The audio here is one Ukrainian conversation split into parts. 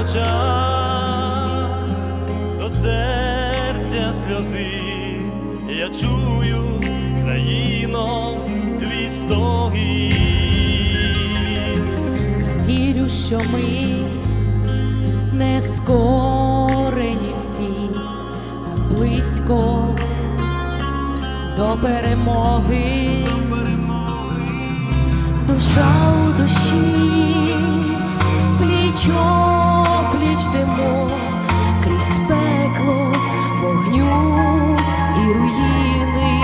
очах, до серця сльози, я чую країно твій стоги. Вірю, що ми не скорені всі, а близько до перемоги. До перемоги. Душа у душі. плечо йдемо крізь пекло, вогню і руїни,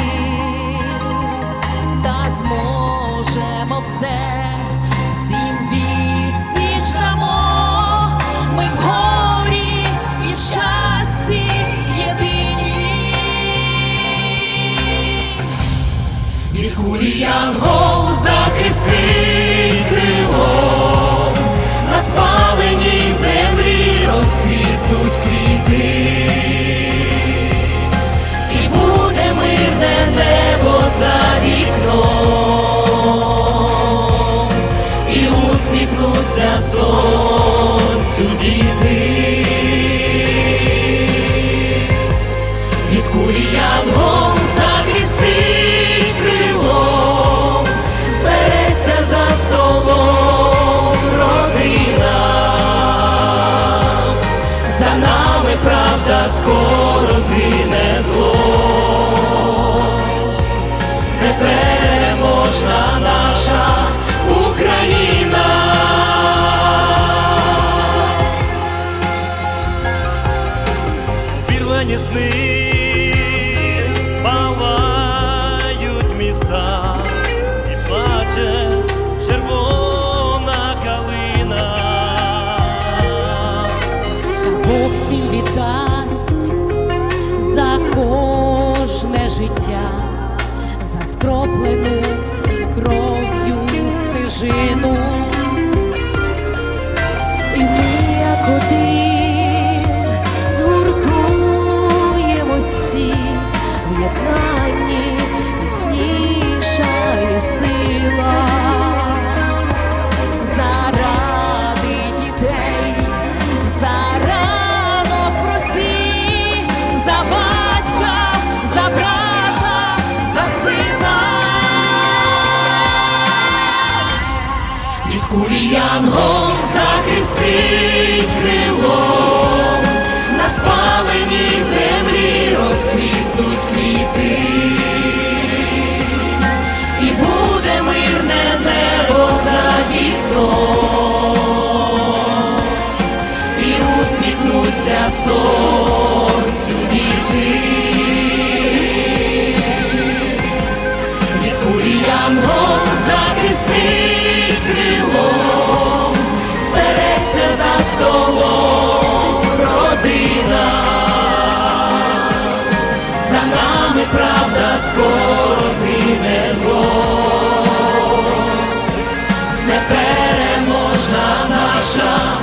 та зможемо все, всім відсіч. Ми в горі і в щасті єдині. Від кулі янгол Вірвані сни палають міста і плаче червона калина. Бог всім віддасть за кожне життя, за скроплену кров'ю стежину. Янгол захистить крило. На спаленій землі правда скоро згине зло, непереможна наша.